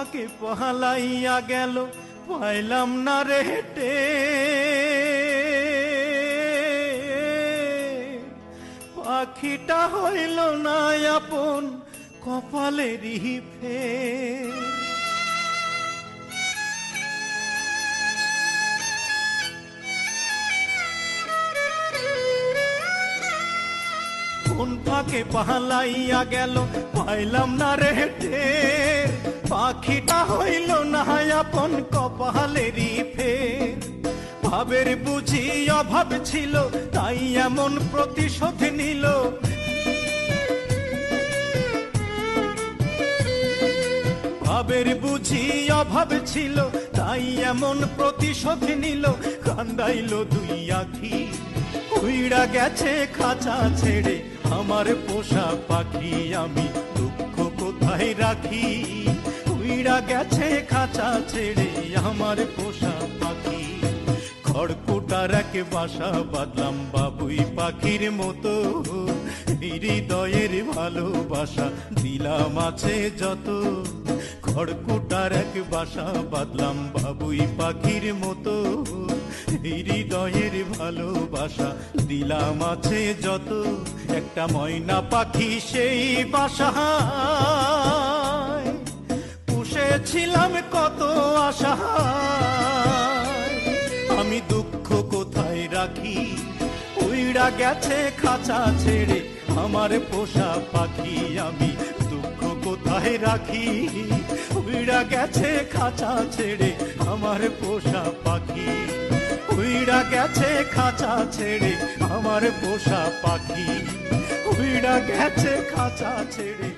কোন ফাঁকে পহালাইয়া গেল পাইলাম না রে হেটে। পাখিটা হইল না আপন কপালেরই ফের কোন ফাঁকে পালাইয়া গেল পাইলাম না রে টের পাখিটা হইল না আপন কপালেরই ফের। ভাবের বুঝি অভাব ছিল, তাই এমন প্রতিশোধ নিল। ভাবের বুঝি অভাব ছিল, তাই এমন প্রতিশোধ নিল। কান্দাইল দুই আখি উইড়া গেছে খাঁচা ছেড়ে। আমার পোষা পাখি আমি দুঃখ কোথায় রাখি? গেছে খাঁচা ছেড়ে আমার পোষা পাখি। খড়কুটার এক বাসা বাঁধলাম বাবুই পাখির মতো। হৃদয়ের ভালোবাসা দিলাম আছে যত। খড়কুটার এক বাসা বাঁধলাম বাবুই পাখির মতো। হৃদয়ের ভালোবাসা দিলাম আছে যত। একটা ময়না পাখি সেই বাসা। পুষেছিলাম কত আশা। আমি দুঃখ কোথায় রাখি? উইড়া গেছে খাঁচা ছেড়ে আমার পোষা পাখি। আমি দুঃখ কোথায় রাখি? উইড়া গেছে খাঁচা ছেড়ে আমার পোষা পাখি। উইড়া গেছে খাঁচা ছেড়ে আমার পোষা পাখি। উইড়া গেছে খাঁচা ছেড়ে